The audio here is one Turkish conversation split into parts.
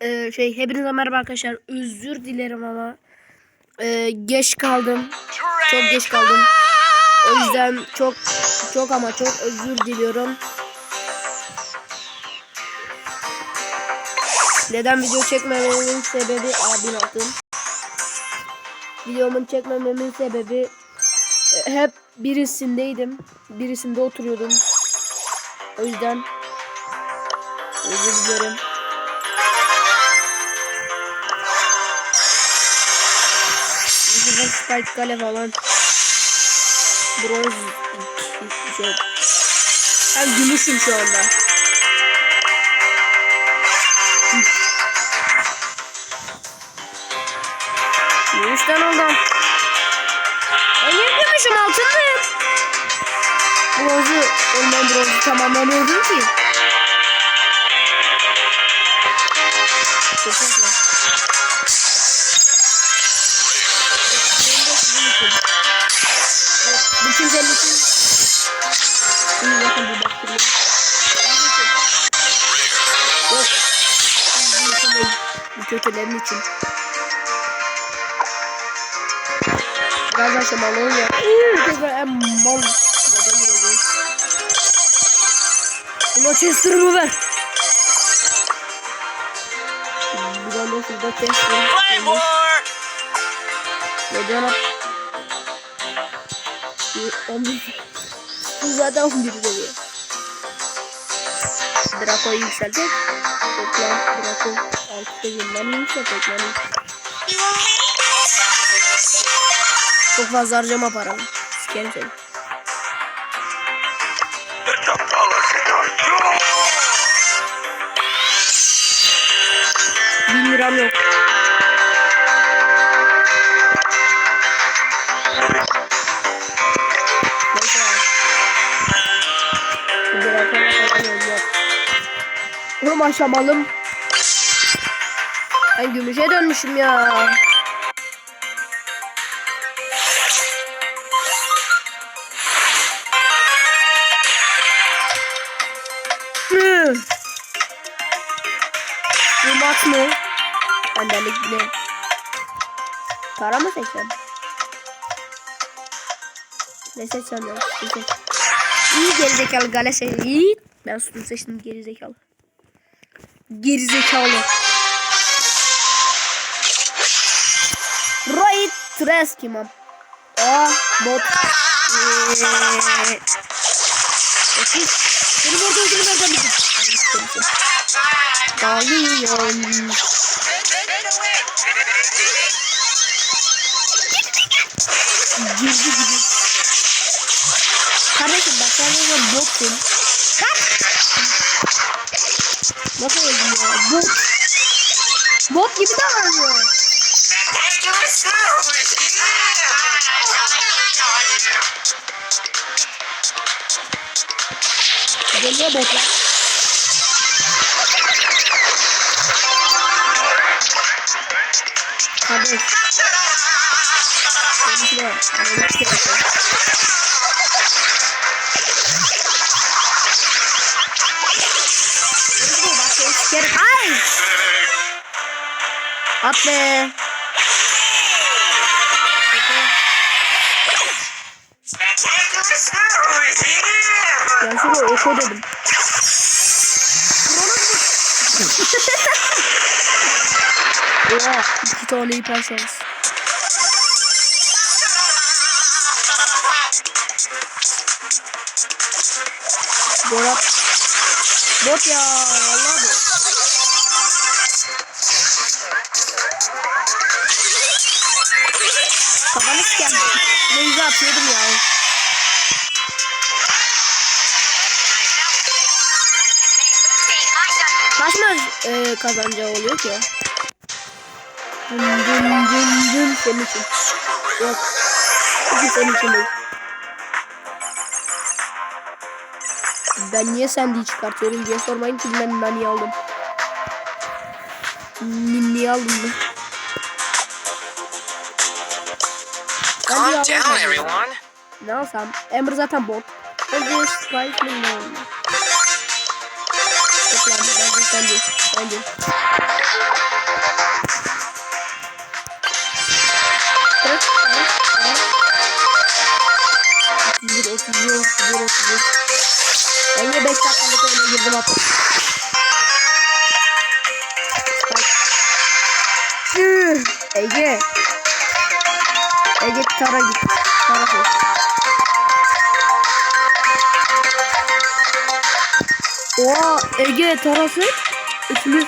e, şey hepinize merhaba arkadaşlar. Özür dilerim ama e, geç kaldım. Çok geç kaldım. O yüzden çok çok ama çok özür diliyorum. Neden video çekmememin sebebi abin attım. Videomun çekmememin sebebi e, hep birisindeydim. Birisinde oturuyordum. O yüzden özür dilerim. Spike Kale falan. Bronz şey. Ben gümüşüm şu anda. Gümüşten oldum. Hayır gümüşüm altındayım. Bronzu, ondan bronzu tamamlamıyordum ki. Çok. Kötülerin için. Biraz aşamalı oluyor. Uuu tekrar en mal. Buna tester'ımı ver. Buradan da şurada tester'ımı Claymore! Ve canım. 11. Bu zaten 11 seviye. Draco'yu yükseltecek. Draco 6 seviyenden yükseltecek yani. Çok fazla harcama paramı. Sikerim seni. Bin liram yok. Oğlum aşamalım. Ben gümüşe dönmüşüm ya. Hı. Bu maç mı? Bendelik ne? Para mı seçsem? Ne seçsem ya? İyi gerizekalı gale seç. İyi. Ben sütunu seçtim gerizekalı. Gerizekalı. Right Tres kimam? Aa bot. Eee. Benim orada ödülü nereden bildin? Dalıyorum. Girdi. Kardeşim bak sen botsun. Kaç. Nasıl öldün ya? Bot. Bot gibi davranıyor. Geliyor botlar. Kardeş. Benimki de de bak seni sikerim. Ay! At be. Ben şuraya eko dedim. Oha iki tane hiper şans. Bora. Bot ya vallahi sikem. Neyse atıyordum ya. Kaç maç e, kazanacağı oluyor ki? Dın dın dın dın senin için. Yok. İki senin için değil. Ben niye sendiyi çıkartıyorum diye sormayın ki ben nani aldım. Ni- Niye aldım ben? Calm niye down, almadım ya? everyone. Ne alsam? Ember zaten bot. Önce Spike mi ne oldu? Yok lan bence sen değil. Bence. Evet, evet, evet. 31, 31, 31, 31. Bence 5 dakikalık oyuna girdim hatta. Üh, Ege. Ege tara git. Tara koş. Oha Ege tarası üçümüz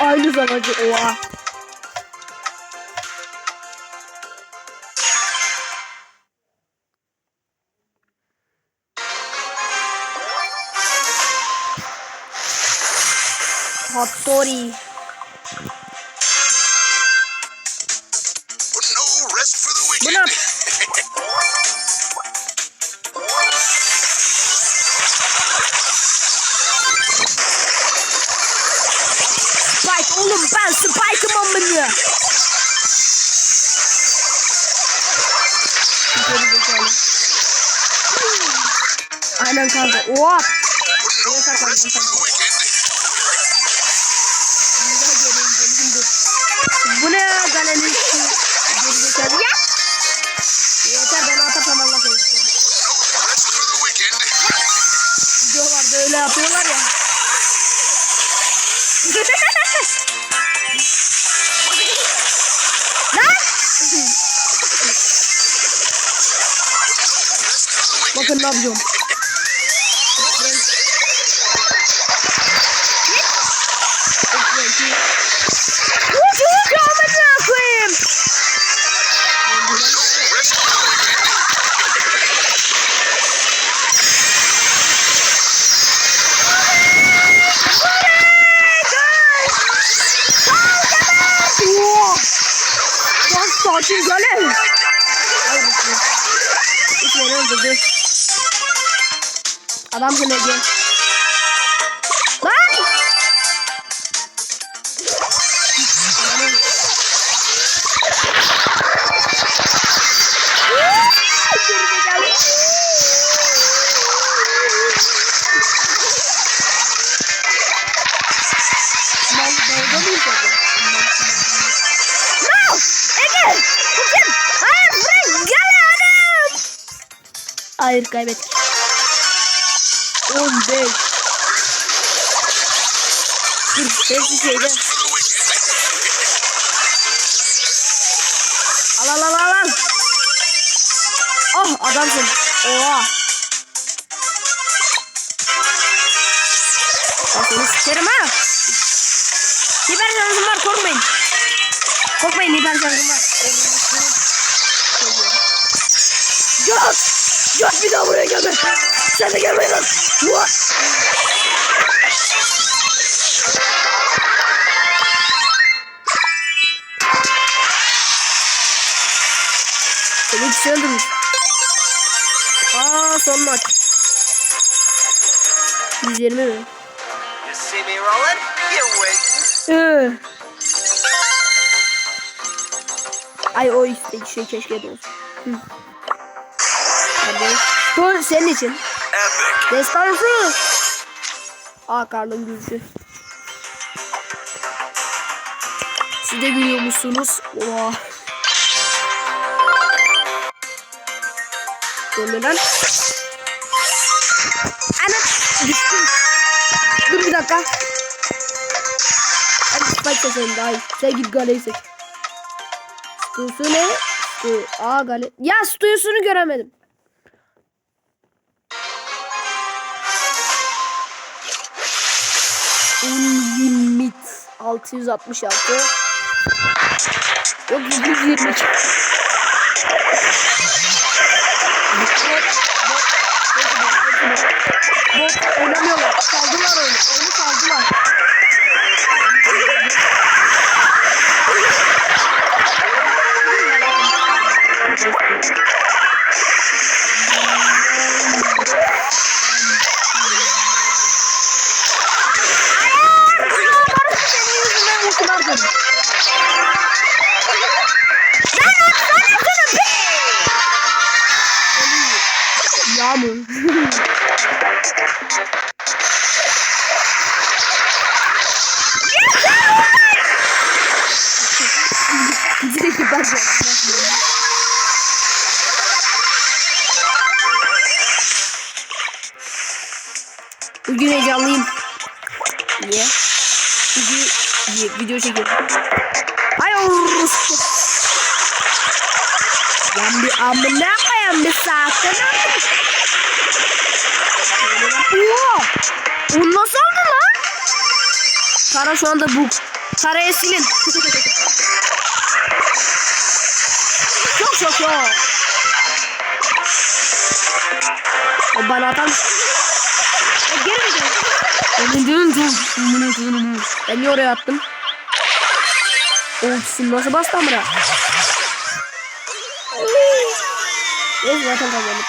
aynı zamacı oha. Hattori. The wicked. Güzel gelin gelin dur. Bu ne ya galenin şu geri zekalı ya. Yeter ben atarım Allah wicked. Videolarda öyle yapıyorlar ya. Bakın ne yapıyorum. Sakin gel. Adamsın Ege. Hayır kaybettik. 15 Dur sesli şeyde. Al al al al al. Oh adamsın. Oha. Ben seni sikerim ha. Hiper şansım var korkmayın. Korkmayın hiper şansım var. Göt! Göt bir daha buraya gelme. Sen de gelme lan. What? Seni ikisi öldürmüş. Aa son maç. 120 mi? Ee. Ay o isteki şey keşke de olsun. Hı. Hadi. Bu senin için. Destansı. Aa karnım güçlü. Siz de gülüyor musunuz? Oha. Dönme lan. Ana düştüm. Dur bir dakika. Hadi spike seçelim daha iyi. Sen git galeyi seç. Stusu ne? Stu. Aa gale. Ya Stu'sunu göremedim. 666 Yok 122 çekiyorum. Ay. Lan bir amına koyayım bir saatte ne yapıyorsun? Oo! Onu nasıl aldın lan? Kara şu anda bu. Karaya silin. çok çok çok. O bana atan. E, geri mi dön? Ben niye oraya attım? Sim nasıl bastı amına? Neyse zaten kazandık.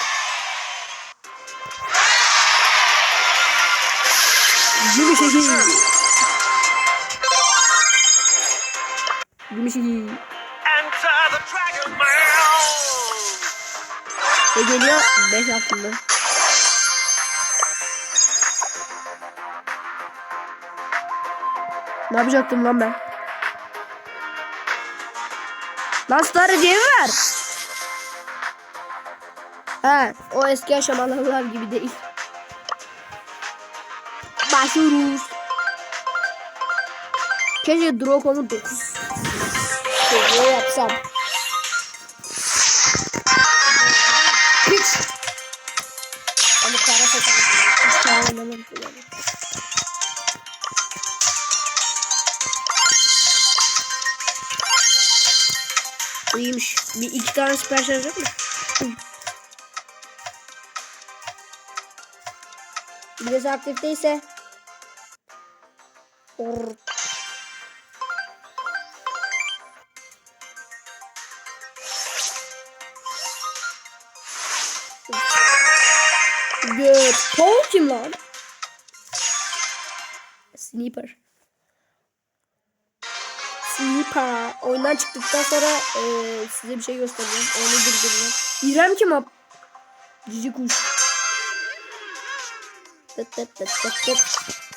Enter the dragon mail. Ne geliyor? 5 aklımda. Ne yapacaktım lan ben? Lan Cem ver. He, o eski aşamalar gibi değil. Başlıyoruz. Keşke Drogo'mu 9. Şöyle yapsam. Hiç. Ama kara satarım. Hiç kara. İyiymiş. Bir iki tane süper şarj yok mu? Birisi aktif değilse Or. Good. Paul kim lan? Sniper. Sniper. Oyundan çıktıktan sonra eee, size bir şey göstereceğim. Onu durduracağım. İrem kim ab? Cici kuş. Tıt tıt tıt tıt tıt.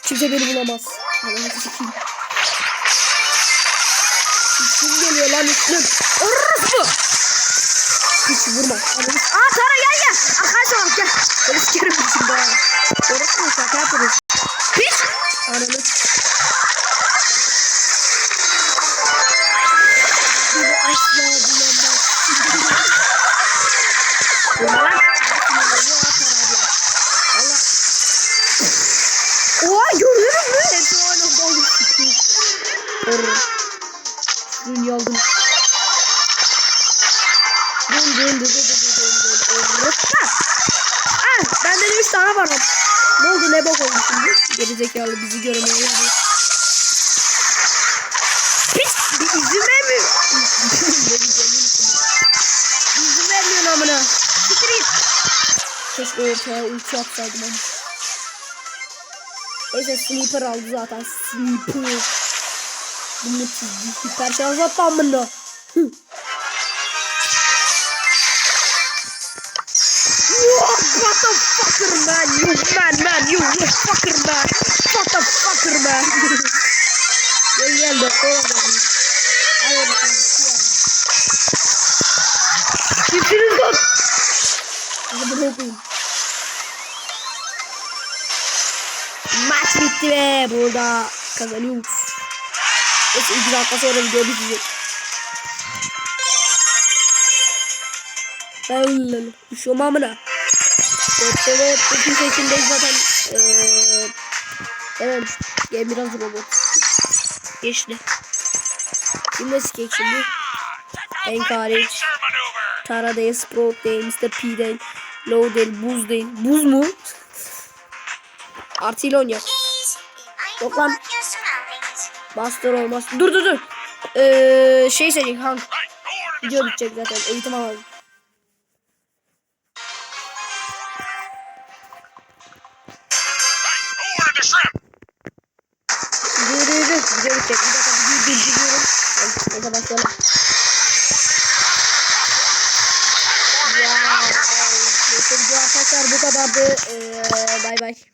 Kimse beni bulamaz. Allah'ını sikeyim. Üstüm geliyor lan üstüm. Orospu. Hiç vurma. Ananı... Aa Tara gel gel. Arkadaşlar Dön dön dön dön dön dön dön. Orrospa. Ah bende de 3 tane var. Ne oldu ne bok oldu şimdi? Geri zekalı bizi görmeye yarıyor. Pis bir izin vermiyor. Bir izin vermiyorsun amına. Siktir git. Keşke ortaya ulti atsaydım ama. Neyse sniper aldı zaten. Sniper. Bunu çizdi. Süper şans attı amına. Hı. Fucker man, you man man, you you fucker man, what the fucker man. Gel gel de oğlum. Hayır Kimsiniz lan? Hadi bunu. Maç bitti ve burada kazanıyoruz. Neyse 2 dakika sonra video bitecek. Ben üşüyorum amına. Evet evet bütün seçimdeyiz zaten. Ee, evet gel biraz robot. Geçti. Şimdi sikek şimdi. Hariç. Tara değil, Sprout değil, Mr. P değil, Low değil, Buz değil. Buz mu? Artıyla oynuyor. Yok lan. Master olmaz. Dur dur dur. Ee, şey seçecek Hank. Video bitecek zaten. Eğitim alalım. Bay bay.